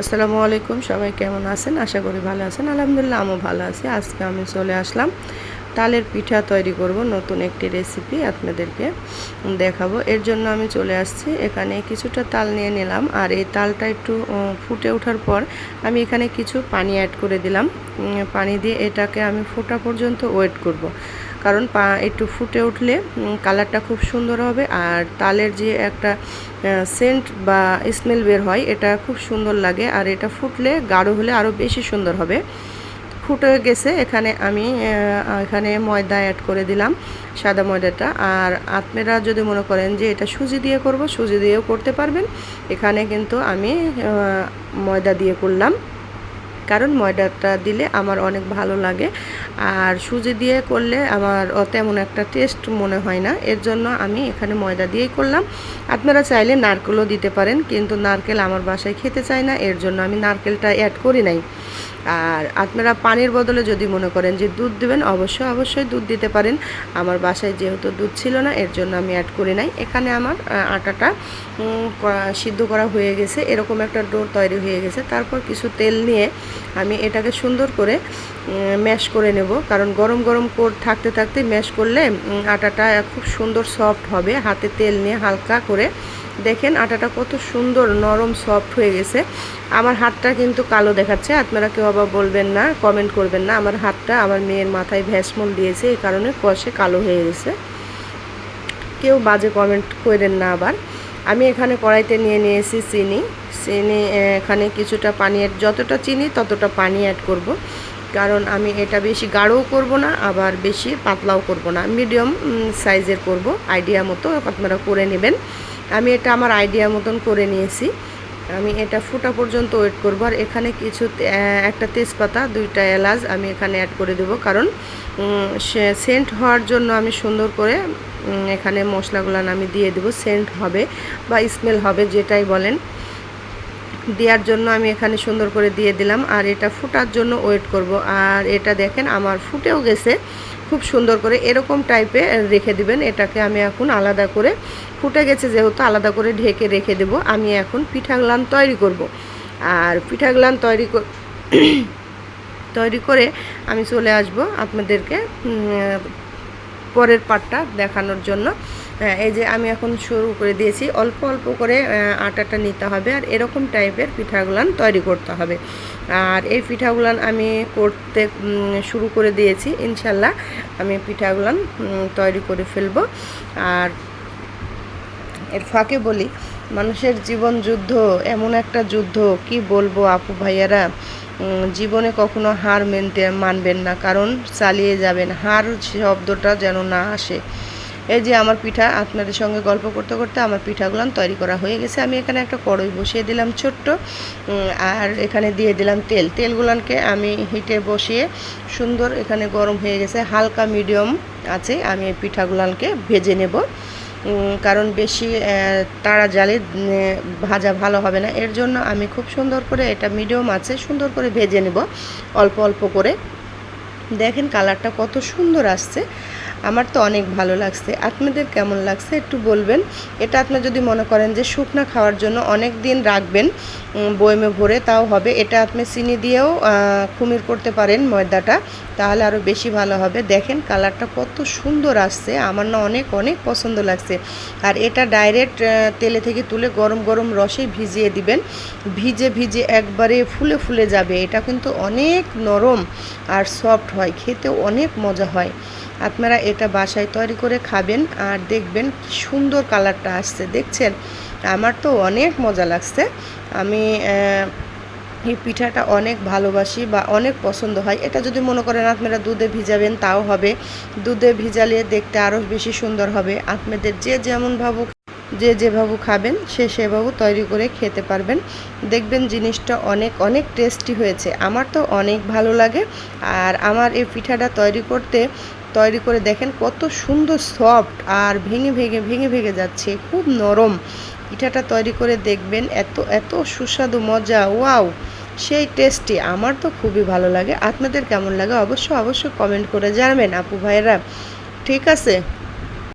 আসসালামু আলাইকুম, সবাই কেমন আছেন? আশা করি ভালো আছেন। আলহামদুলিল্লাহ, আমিও ভালো আছি। আজকে আমি চলে আসলাম তালের পিঠা তৈরি করব নতুন একটি রেসিপি আপনাদেরকে দেখাবো। এর জন্য আমি চলে আসছি। এখানে কিছুটা তাল নিয়ে নিলাম আর এই তালটা একটু ফুটে ওঠার পর আমি এখানে কিছু পানি অ্যাড করে দিলাম। পানি দিয়ে এটাকে আমি ফোটা পর্যন্ত ওয়েট করব। কারণ পা একটু ফুটে উঠলে কালারটা খুব সুন্দর হবে আর তালের যে একটা সেন্ট বা স্মেল বের হয়, এটা খুব সুন্দর লাগে আর এটা ফুটলে গাঢ় হলে আরও বেশি সুন্দর হবে। ফুটে গেছে, এখানে আমি এখানে ময়দা অ্যাড করে দিলাম, সাদা ময়দাটা। আর আপনারা যদি মনে করেন যে এটা সুজি দিয়ে করব, সুজি দিয়েও করতে পারবেন। এখানে কিন্তু আমি ময়দা দিয়ে করলাম। কারণ ময়দাটা দিলে আমার অনেক ভালো লাগে। আর সুজি দিয়ে করলে আমার তেমন একটা টেস্ট মনে হয় না। এর জন্য আমি এখানে ময়দা দিয়েই করলাম। আপনারা চাইলে নারকেলও দিতে পারেন, কিন্তু নারকেল আমার বাসায় খেতে চায় না। এর জন্য আমি নারকেলটা অ্যাড করি নাই। আর আপনারা পানির বদলে যদি মনে করেন যে দুধ দেবেন, অবশ্যই অবশ্যই দুধ দিতে পারেন। আমার বাসায় যেহেতু দুধ ছিল না, এর জন্য আমি অ্যাড করি নাই। এখানে আমার আটাটা সিদ্ধ করা হয়ে গেছে। এরকম একটা ডো তৈরি হয়ে গেছে। তারপর কিছু তেল নিয়ে আমি এটাকে সুন্দর করে ম্যাশ করে নেব। কারণ গরম গরম কর, থাকতে থাকতে ম্যাশ করলে আটাটা খুব সুন্দর সফট হবে। হাতে তেল নিয়ে হালকা করে দেখেন আটাটা কত সুন্দর নরম সফট হয়ে গেছে। আমার হাতটা কিন্তু কালো দেখাচ্ছে, আপনারা কেউ আবার বলবেন না কমেন্ট করবেন না। আমার হাতটা আমার মেয়ের মাথায় ভ্যাসমল দিয়েছে, এই কারণে কষে কালো হয়ে গেছে। কেউ বাজে কমেন্ট করেন না আবার। আমি এখানে কড়াইতে নিয়ে নিয়েছি চিনি। চিনি এখানে কিছুটা পানি অ্যাড যতটা চিনি ততটা পানি অ্যাড করব। কারণ আমি এটা বেশি গাঢ়ও করব না, আবার বেশি পাতলাও করব না। মিডিয়াম সাইজের করব। আইডিয়া মতো আপনারা করে নেবেন। আমি এটা আমার আইডিয়া মতন করে নিয়েছি। আমি এটা ফুটা পর্যন্ত ওয়েট করব। আর এখানে কিছু একটা তেজপাতা, দুইটা এলাচ আমি এখানে অ্যাড করে দেব। কারণ সেন্ট হওয়ার জন্য আমি সুন্দর করে এখানে মশলাগুলো আমি দিয়ে দেবো। সেন্ট হবে বা স্মেল হবে, যেটাই বলেন। দেওয়ার জন্য আমি এখানে সুন্দর করে দিয়ে দিলাম আর এটা ফুটার জন্য ওয়েট করব। আর এটা দেখেন আমার ফুটেও গেছে। খুব সুন্দর করে এরকম টাইপে রেখে দিবেন। এটাকে আমি এখন আলাদা করে ফুটে গেছে যেহেতু আলাদা করে ঢেকে রেখে দেব। আমি এখন পিঠাগুলান তৈরি করব। আর পিঠাগুলান তৈরি তৈরি করে আমি চলে আসব আপনাদেরকে পরের পাটটা দেখানোর জন্য। হ্যাঁ, এই যে আমি এখন শুরু করে দিয়েছি। অল্প অল্প করে আটাটা নিতে হবে আর এরকম টাইপের পিঠাগুলান তৈরি করতে হবে। আর এই পিঠাগুলান আমি করতে শুরু করে দিয়েছি। ইনশাল্লাহ আমি পিঠাগুলান তৈরি করে ফেলব। আর এর ফাঁকে বলি মানুষের জীবন যুদ্ধ, এমন একটা যুদ্ধ, কি বলব আপু ভাইয়ারা? জীবনে কখনো হার মেনতে মানবেন না, কারণ চালিয়ে যাবেন। হার শব্দটা যেন না আসে। এই যে আমার পিঠা, আপনাদের সঙ্গে গল্প করতে করতে আমার পিঠাগুলো তৈরি করা হয়ে গেছে। আমি এখানে একটা কড়ই বসিয়ে দিলাম ছোট্ট আর এখানে দিয়ে দিলাম তেল। তেলগুলোকে আমি হিটে বসিয়ে সুন্দর এখানে গরম হয়ে গেছে, হালকা মিডিয়াম আছে, আমি এই পিঠাগুলোকে ভেজে নেব। কারণ বেশি তাড়া জালে ভাজা ভালো হবে না। এর জন্য আমি খুব সুন্দর করে এটা মিডিয়াম আছে, সুন্দর করে ভেজে নেব। অল্প অল্প করে। দেখেন কালারটা কত সুন্দর আসছে। আমার তো অনেক ভালো লাগছে। আপনাদের কেমন লাগছে একটু বলবেন? এটা আপনার যদি মনে করেন যে শুকনা খাওয়ার জন্য অনেক দিন রাখবেন বয়মে ভরে তাও হবে। এটা আপনি চিনি দিয়েও খুমির করতে পারেন ময়দাটা, তাহলে আরও বেশি ভালো হবে। দেখেন কালারটা কত সুন্দর আসছে। আমার না অনেক অনেক পছন্দ লাগছে। আর এটা ডাইরেক্ট তেলে থেকে তুলে গরম গরম রসে ভিজিয়ে দিবেন। ভিজে ভিজে একবারে ফুলে ফুলে যাবে। এটা কিন্তু অনেক নরম আর সফট হয় খেতে অনেক মজা হয়। আপনারা এটা বাসায় তৈরি করে খাবেন আর দেখবেন সুন্দর কালারটা আসছে। দেখছেন? আমার তো অনেক মজা লাগছে। আমি এই পিঠাটা অনেক ভালোবাসি বা অনেক পছন্দ হয়। এটা যদি মনে করেন আপনারা দুধে ভিজাবেন, তাও হবে। দুধে ভিজালে দেখতে আরও বেশি সুন্দর হবে। আপনাদের যে যেমন ভাবুক যে যেভাবে খাবেন, সে সেভাবে তৈরি করে খেতে পারবেন। দেখবেন জিনিসটা অনেক অনেক টেস্টি হয়েছে। আমার তো অনেক ভালো লাগে। আর আমার এই পিঠাটা তৈরি করতে, তৈরি করে দেখেন কত সুন্দর সফট আর ভেঙে ভেঙে ভেঙে ভেঙে যাচ্ছে। খুব নরম। পিঠাটা তৈরি করে দেখবেন এত এত সুস্বাদু, মজা, ওয়াও! সেই টেস্টি আমার তো খুবই ভালো লাগে। আপনাদের কেমন লাগে? অবশ্য অবশ্যই কমেন্ট করে জানাবেন, আপু ভাইয়েরা। ঠিক আছে?